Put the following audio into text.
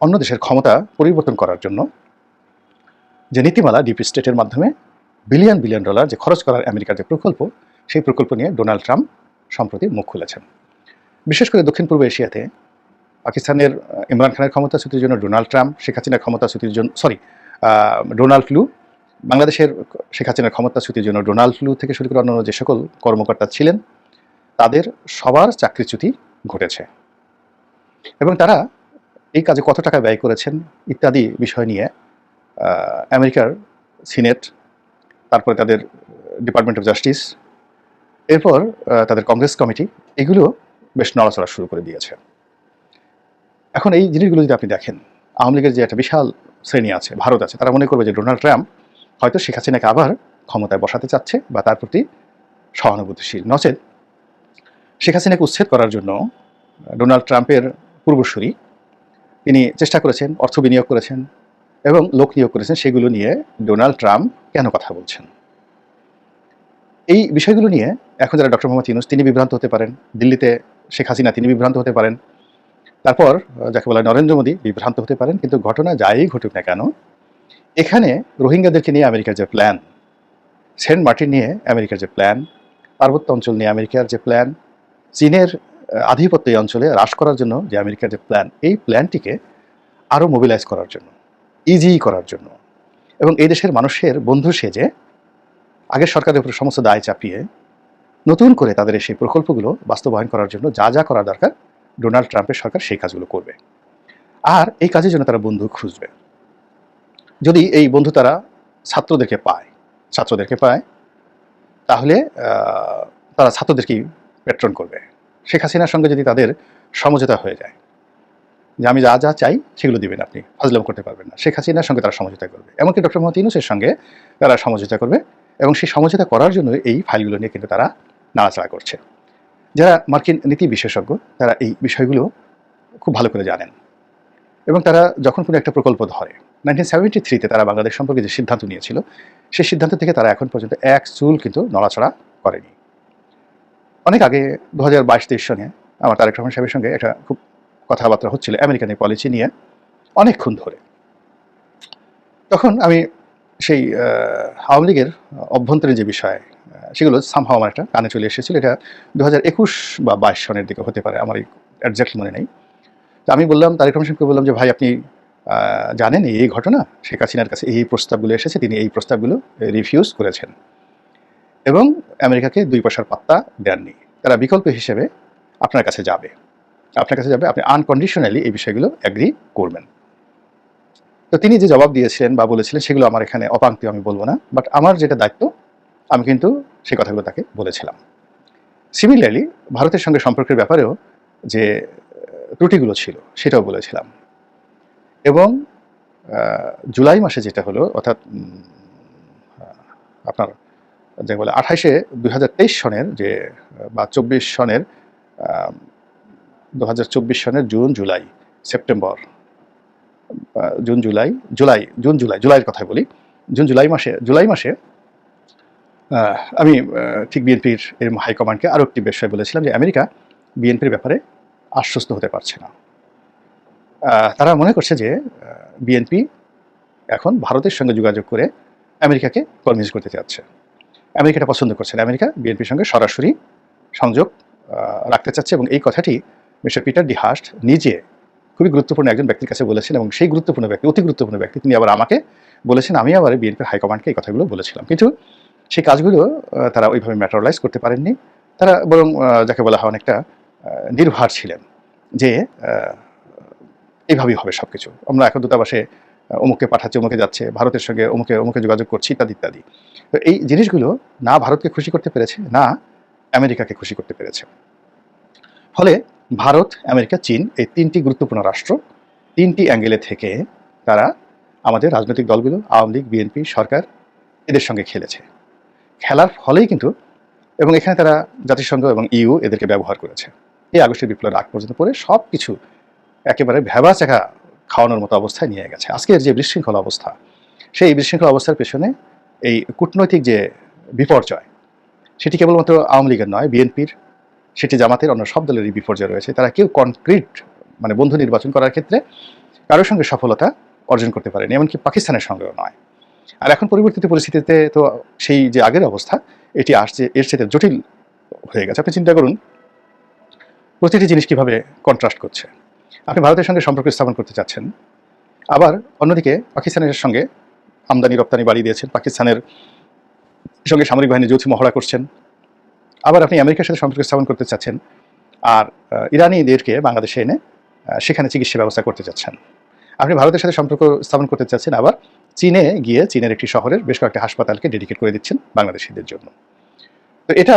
অন্য দেশের ক্ষমতা পরিবর্তন করার জন্য যে নীতিমালা ডিপ স্টেটের মাধ্যমে বিলিয়ন বিলিয়ন ডলার যে খরচ করার আমেরিকার যে প্রকল্প, সেই প্রকল্প নিয়ে ডোনাল্ড ট্রাম্প সম্প্রতি মুখ খুলেছেন। বিশেষ করে দক্ষিণ পূর্ব এশিয়াতে পাকিস্তানের ইমরান খানের ক্ষমতাচ্যুতির জন্য ডোনাল্ড ট্রাম্প, শেখ হাসিনার ক্ষমতাচ্যুতির জন্য সরি ডোনাল্ড লু বাংলাদেশের শেখ হাসিনার ক্ষমতাচ্যুতির জন্য ডোনাল্ড লু থেকে শুরু করে অন্যান্য যে সকল কর্মকর্তা ছিলেন, তাদের সবার চাকরিচ্যুতি ঘটেছে। এবং তারা এই কাজে কত টাকা ব্যয় করেছেন ইত্যাদি বিষয় নিয়ে আমেরিকার সিনেট, তারপরে তাদের ডিপার্টমেন্ট অফ জাস্টিস, এরপর তাদের কংগ্রেস কমিটি, এগুলো বেশ নড়াচড়া শুরু করে দিয়েছে। এখন এই জিনিসগুলো যদি আপনি দেখেন, আওয়ামী লীগের যে একটা বিশাল শ্রেণি আছে, ভারত আছে, তারা মনে করবে যে ডোনাল্ড ট্রাম্প হয়তো শেখ হাসিনাকে আবার ক্ষমতায় বসাতে চাচ্ছে বা তার প্রতি সহানুভূতিশীল। নচেত শেখ হাসিনাকে উচ্ছেদ করার জন্য ডোনাল্ড ট্রাম্পের পূর্বসূরি তিনি চেষ্টা করেছেন, অর্থ বিনিয়োগ করেছেন এবং লোক নিয়োগ করেছেন, সেগুলো নিয়ে ডোনাল্ড ট্রাম্প কেন কথা বলছেন? এই বিষয়গুলো নিয়ে এখন যারা ডক্টর মোহাম্মদ ইউনুস, তিনি বিভ্রান্ত হতে পারেন, দিল্লিতে শেখ হাসিনা, তিনি বিভ্রান্ত হতে পারেন। তারপর যাকে বলা নরেন্দ্র মোদী, বিভ্রান্ত হতে পারেন, কিন্তু ঘটনা যাই ঘটুক না কেন, এখানে রোহিঙ্গাদেরকে নিয়ে আমেরিকার যে প্ল্যান, সেন্ট মার্টিন নিয়ে আমেরিকার যে প্ল্যান, পার্বত্য অঞ্চল নিয়ে আমেরিকার যে প্ল্যান, চীনের আধিপত্য এই অঞ্চলে হ্রাস করার জন্য যে আমেরিকার যে প্ল্যান এই প্ল্যানটিকে আরও মোবিলাইজ করার জন্য ইজি করার জন্য। এবং এই দেশের মানুষের বন্ধু সেজে আগের সরকারের উপর সমস্ত দায় চাপিয়ে নতুন করে তাদের সেই প্রকল্পগুলো বাস্তবায়ন করার জন্য যা যা করা দরকার ডোনাল্ড ট্রাম্পের সরকার সেই কাজগুলো করবে। আর এই কাজের জন্য তারা বন্ধু খুঁজবে। যদি এই বন্ধু তারা ছাত্রদেরকে পায় ছাত্রদেরকে পায়, তাহলে তারা ছাত্রদেরকেই পেট্রন করবে। শেখ হাসিনার সঙ্গে যদি তাদের সমঝোতা হয়ে যায়, যে আমি যা যা চাই সেগুলো দিবেন আপনি, ফাজলাম করতে পারবেন না। শেখ হাসিনার সঙ্গে তারা সমঝোতা করবে। এমনকি ডক্টর মোহাম্মদ ইউনুসের সঙ্গে তারা সমঝোতা করবে এবং সেই সমঝোতা করার জন্য এই ফাইলগুলো নিয়ে কিন্তু তারা নাড়াচাড়া করছে। যারা মার্কিন নীতি বিশেষজ্ঞ, তারা এই বিষয়গুলো খুব ভালো করে জানেন। এবং তারা যখন কোনো একটা প্রকল্প ধরে নাইনটিন সেভেন্টি থ্রিতে তারা বাংলাদেশ সম্পর্কে যে সিদ্ধান্ত নিয়েছিল, সেই সিদ্ধান্ত থেকে তারা এখন পর্যন্ত এক চুল কিন্তু নড়াচড়া করেনি। অনেক আগে দু হাজার বাইশ, তেইশ সনে আমার তারেক রহমান সাহেবের সঙ্গে একটা খুব কথাবার্তা হচ্ছিল আমেরিকান এই পলিসি নিয়ে অনেকক্ষণ ধরে। তখন আমি সেই আওয়ামী লীগের অভ্যন্তরীণ যে বিষয় সেগুলো সামহাও আমার একটা কানে চলে এসেছিল। এটা দু হাজার একুশ বা বাইশ সনের দিকে হতে পারে, আমার অ্যাডজাক্টলি মনে নেই। তো আমি বললাম, তারেক রহমান সাহেবকে বললাম যে, ভাই, আপনি জানেন এই ঘটনা? শেখ হাসিনার কাছে এই প্রস্তাবগুলো এসেছে, তিনি এই প্রস্তাবগুলো রিফিউজ করেছেন। এবং আমেরিকাকে দুই পয়সার পাত্তা দেননি। তারা বিকল্প হিসেবে আপনার কাছে যাবে। আপনার কাছে যাবে, আপনি আনকন্ডিশনালি এই বিষয়গুলো অ্যাগ্রি করবেন। তো তিনি যে জবাব দিয়েছিলেন বা বলেছিলেন, সেগুলো আমার এখানে অপাঙ্ক্তি আমি বলব না বাট আমার যেটা দায়িত্ব, আমি কিন্তু সেই কথাগুলো তাকে বলেছিলাম। সিমিলারলি ভারতের সঙ্গে সম্পর্কের ব্যাপারেও যে ত্রুটিগুলো ছিল, সেটাও বলেছিলাম। এবং জুলাই মাসে যেটা হলো, অর্থাৎ আপনার যে বলে আঠাইশে দুই সনের যে, বা চব্বিশ সনের দু হাজার চব্বিশ সনের June, July, September June, July July, June, July, জুলাইয়ের কথাই বলি, জুন, জুলাই মাসে জুলাই মাসে আমি ঠিক বিএনপির এর হাইকমান্ডকে আরও একটি বিষয় বলেছিলাম যে আমেরিকা বিএনপির ব্যাপারে আশ্বস্ত হতে পারছে না। তারা মনে করছে যে বিএনপি এখন ভারতের সঙ্গে যোগাযোগ করে আমেরিকাকে কনভিন্স করতে চাচ্ছে। আমেরিকাটা পছন্দ করছে আমেরিকা বিএনপির সঙ্গে সরাসরি সংযোগ রাখতে চাচ্ছে এবং এই কথাটি মিস্টার পিটার ডি হাস্ট নিজে খুবই গুরুত্বপূর্ণ একজন ব্যক্তির কাছে বলেছেন এবং সেই গুরুত্বপূর্ণ ব্যক্তি, অতি গুরুত্বপূর্ণ ব্যক্তি, তিনি আবার আমাকে বলেছেন, আমি আবার বিএনপির হাইকমান্ডকে এই কথাগুলো বলেছিলাম। কিন্তু সেই কাজগুলো তারা ওইভাবে ম্যাটারালাইজ করতে পারেননি। তারা বরং যাকে বলা হয় অনেকটা নির্ভার ছিলেন যে এইভাবেই হবে সব কিছু আমরা এখন দূতাবাসে অমুককে পাঠাচ্ছে অমুকে যাচ্ছে, ভারতের সঙ্গে অমুকে অমুকে যোগাযোগ করছি, ইত্যাদি ইত্যাদি। তো এই জিনিসগুলো না ভারতকে খুশি করতে পেরেছে, না আমেরিকাকে খুশি করতে পেরেছে। ফলে ভারত, আমেরিকা, চীন এই তিনটি গুরুত্বপূর্ণ রাষ্ট্র, তিনটি অ্যাঙ্গেলে থেকে তারা আমাদের রাজনৈতিক দলগুলো, আওয়ামী লীগ, বিএনপি, সরকার, এদের সঙ্গে খেলেছে। খেলার ফলেই কিন্তু এবং এখানে তারা জাতিসংঘ এবং ইউ এদেরকে ব্যবহার করেছে। এই আগস্টের বিপ্লবের আগ পর্যন্ত পরে সব কিছু একেবারে ভেবা চাকা খাওয়ানোর মতো অবস্থায় নিয়ে গেছে। আজকের যে বিশৃঙ্খল অবস্থা, সেই বিশৃঙ্খল অবস্থার পেছনে এই কূটনৈতিক যে বিপর্যয়, সেটি কেবলমাত্র আওয়ামী লীগের নয়, বিএনপির, সেটি জামাতের অন্য সব দলেরই বিপর্যয় রয়েছে। তারা কেউ কনক্রিট মানে বন্ধু নির্বাচন করার ক্ষেত্রে কারোর সঙ্গে সফলতা অর্জন করতে পারেনি, এমনকি পাকিস্তানের সঙ্গেও নয়। আর এখন পরিবর্তিত পরিস্থিতিতে তো সেই যে আগের অবস্থা, এটি আসছে, এর সাথে জটিল হয়ে গেছে। আপনি চিন্তা করুন, প্রতিটি জিনিস কীভাবে কন্ট্রাস্ট করছে? আপনি ভারতের সঙ্গে সম্পর্ক স্থাপন করতে চাচ্ছেন। আবার অন্যদিকে পাকিস্তানের সঙ্গে আমদানি, রপ্তানি বাড়িয়ে দিয়েছেন। পাকিস্তানের সঙ্গে সামরিক বাহিনী যৌথ মহড়া করছেন। আবার আপনি আমেরিকার সাথে সম্পর্ক স্থাপন করতে চাচ্ছেন। আর ইরানিদেরকে বাংলাদেশে এনে সেখানে চিকিৎসা ব্যবস্থা করতে চাচ্ছেন। আপনি ভারতের সাথে সম্পর্ক স্থাপন করতে চাচ্ছেন। আবার চীনে গিয়ে চীনের একটি শহরের বেশ কয়েকটি হাসপাতালকে ডেডিকেট করে দিচ্ছেন বাংলাদেশিদের জন্য। তো এটা